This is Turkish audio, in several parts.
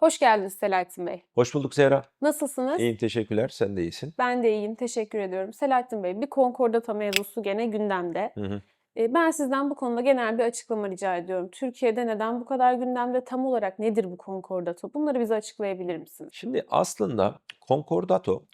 Hoş geldiniz Selahattin Bey. Hoş bulduk Zehra. Nasılsınız? İyiyim teşekkürler. Sen de iyisin. Ben de iyiyim, teşekkür ediyorum. Selahattin Bey, bir konkordata mevzusu gene gündemde. Hı hı. E, Ben sizden bu konuda genel bir açıklama rica ediyorum. Türkiye'de neden bu kadar gündemde? Tam olarak nedir bu konkordato? Bunları bize açıklayabilir misiniz? Şimdi aslında konkordato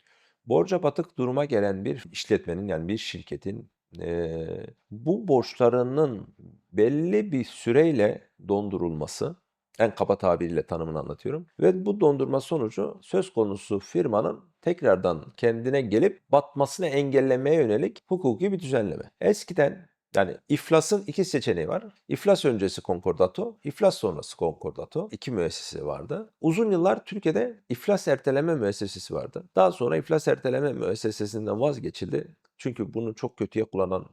borca batık duruma gelen bir işletmenin yani bir şirketin eee, bu borçlarının belli bir süreyle dondurulması en kaba tabiriyle tanımını anlatıyorum. Ve bu dondurma sonucu söz konusu firmanın tekrardan kendine gelip batmasını engellemeye yönelik hukuki bir düzenleme. Eskiden yani iflasın iki seçeneği var. İflas öncesi konkordato, iflas sonrası konkordato. İki müessese vardı. Uzun yıllar Türkiye'de iflas erteleme müessesesi vardı. Daha sonra iflas erteleme müessesesinden vazgeçildi. Çünkü bunu çok kötüye kullanan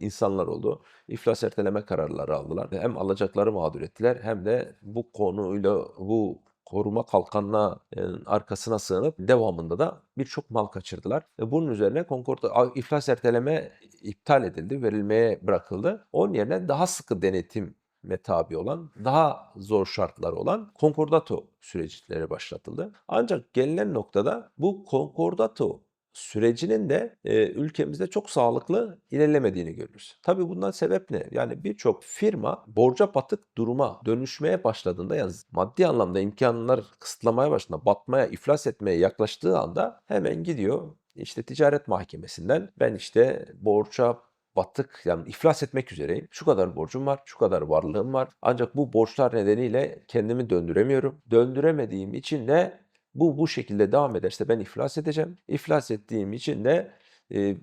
insanlar oldu. İflas erteleme kararları aldılar. Hem alacakları mağdur ettiler hem de bu konuyla bu koruma kalkanına arkasına sığınıp devamında da birçok mal kaçırdılar. Bunun üzerine Concord a- iflas erteleme iptal edildi, verilmeye bırakıldı. Onun yerine daha sıkı denetim tabi olan, daha zor şartlar olan konkordato süreçleri başlatıldı. Ancak gelinen noktada bu konkordato sürecinin de e, ülkemizde çok sağlıklı ilerlemediğini görürüz. Tabii bundan sebep ne? Yani birçok firma borca batık duruma dönüşmeye başladığında yani maddi anlamda imkanlar kısıtlamaya başladığında, batmaya, iflas etmeye yaklaştığı anda hemen gidiyor işte ticaret mahkemesinden ben işte borca batık yani iflas etmek üzereyim. Şu kadar borcum var, şu kadar varlığım var. Ancak bu borçlar nedeniyle kendimi döndüremiyorum. Döndüremediğim için de bu bu şekilde devam ederse ben iflas edeceğim. İflas ettiğim için de e,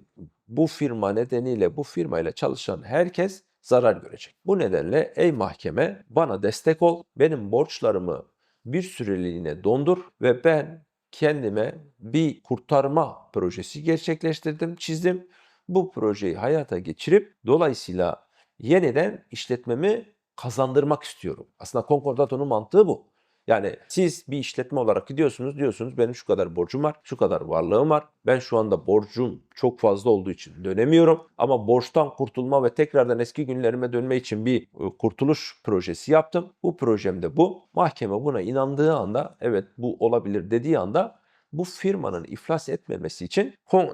bu firma nedeniyle bu firmayla çalışan herkes zarar görecek. Bu nedenle ey mahkeme bana destek ol. Benim borçlarımı bir süreliğine dondur ve ben kendime bir kurtarma projesi gerçekleştirdim, çizdim. Bu projeyi hayata geçirip dolayısıyla yeniden işletmemi kazandırmak istiyorum. Aslında Concordato'nun mantığı bu. Yani siz bir işletme olarak gidiyorsunuz diyorsunuz benim şu kadar borcum var, şu kadar varlığım var. Ben şu anda borcum çok fazla olduğu için dönemiyorum. Ama borçtan kurtulma ve tekrardan eski günlerime dönme için bir e, kurtuluş projesi yaptım. Bu projemde bu. Mahkeme buna inandığı anda evet bu olabilir dediği anda bu firmanın iflas etmemesi için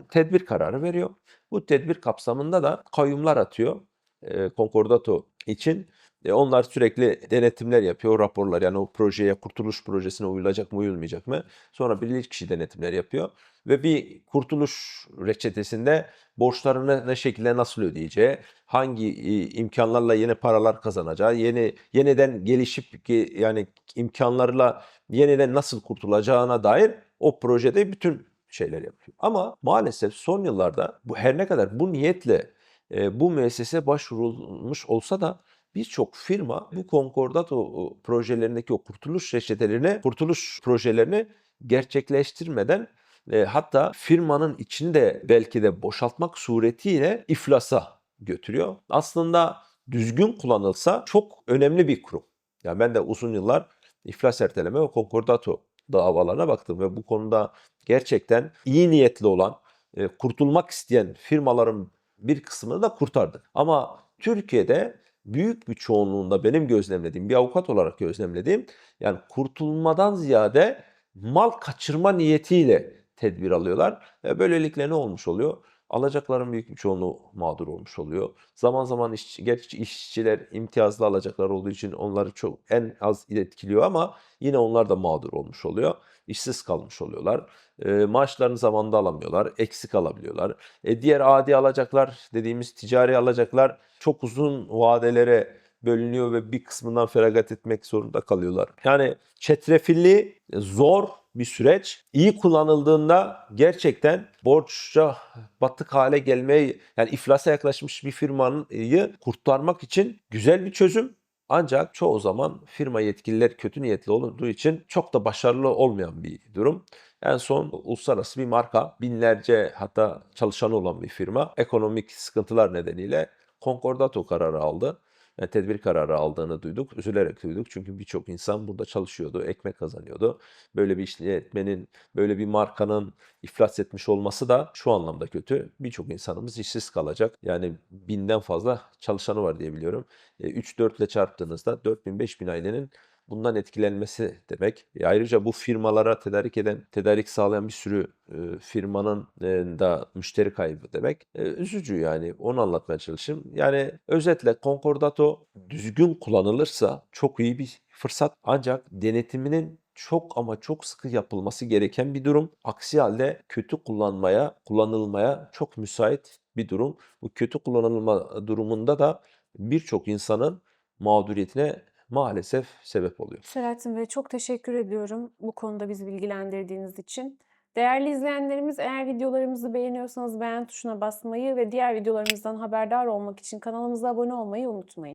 tedbir kararı veriyor. Bu tedbir kapsamında da kayyumlar atıyor e, Concordato için. E, onlar sürekli denetimler yapıyor, raporlar yani o projeye, kurtuluş projesine uyulacak mı, uyulmayacak mı? Sonra bilirkişi denetimler yapıyor ve bir kurtuluş reçetesinde borçlarını ne şekilde nasıl ödeyeceği, hangi imkanlarla yeni paralar kazanacağı, yeni yeniden gelişip ge- yani imkanlarla yeniden nasıl kurtulacağına dair o projede bütün şeyler yapıyor. Ama maalesef son yıllarda bu her ne kadar bu niyetle bu müessese başvurulmuş olsa da birçok firma bu konkordato projelerindeki o kurtuluş reçetelerini, kurtuluş projelerini gerçekleştirmeden e, hatta firmanın içini de belki de boşaltmak suretiyle iflasa götürüyor. Aslında düzgün kullanılsa çok önemli bir kurum. Yani ben de uzun yıllar iflas erteleme ve konkordato davalarına baktım ve bu konuda gerçekten iyi niyetli olan, e, kurtulmak isteyen firmaların bir kısmını da kurtardık. Ama Türkiye'de büyük bir çoğunluğunda benim gözlemlediğim, bir avukat olarak gözlemlediğim yani kurtulmadan ziyade mal kaçırma niyetiyle tedbir alıyorlar. E, böylelikle ne olmuş oluyor? Alacakların büyük bir çoğunluğu mağdur olmuş oluyor. Zaman zaman işçi, gerçi işçiler imtiyazlı alacaklar olduğu için onları çok en az etkiliyor ama yine onlar da mağdur olmuş oluyor. İşsiz kalmış oluyorlar. E, maaşlarını zamanında alamıyorlar. Eksik alabiliyorlar. E, diğer adi alacaklar dediğimiz ticari alacaklar çok uzun vadelere bölünüyor ve bir kısmından feragat etmek zorunda kalıyorlar. Yani çetrefilli, zor bir süreç. İyi kullanıldığında gerçekten borçça batık hale gelmeyi yani iflasa yaklaşmış bir firmayı kurtarmak için güzel bir çözüm. Ancak çoğu zaman firma yetkililer kötü niyetli olduğu için çok da başarılı olmayan bir durum. En son uluslararası bir marka, binlerce hatta çalışanı olan bir firma ekonomik sıkıntılar nedeniyle konkordato kararı aldı. Yani tedbir kararı aldığını duyduk. Üzülerek duyduk. Çünkü birçok insan burada çalışıyordu, ekmek kazanıyordu. Böyle bir işletmenin, böyle bir markanın iflas etmiş olması da şu anlamda kötü. Birçok insanımız işsiz kalacak. Yani binden fazla çalışanı var diye biliyorum. E, 3-4 ile çarptığınızda 4000-5000 ailenin bundan etkilenmesi demek. E, ayrıca bu firmalara tedarik eden, tedarik sağlayan bir sürü e, firmanın e, da müşteri kaybı demek. E, üzücü yani onu anlatmaya çalışayım. Yani özetle Concordato düzgün kullanılırsa çok iyi bir fırsat ancak denetiminin çok ama çok sıkı yapılması gereken bir durum. Aksi halde kötü kullanmaya, kullanılmaya çok müsait bir durum. Bu kötü kullanılma durumunda da birçok insanın mağduriyetine maalesef sebep oluyor. Selahattin Bey çok teşekkür ediyorum bu konuda bizi bilgilendirdiğiniz için. Değerli izleyenlerimiz eğer videolarımızı beğeniyorsanız beğen tuşuna basmayı ve diğer videolarımızdan haberdar olmak için kanalımıza abone olmayı unutmayın.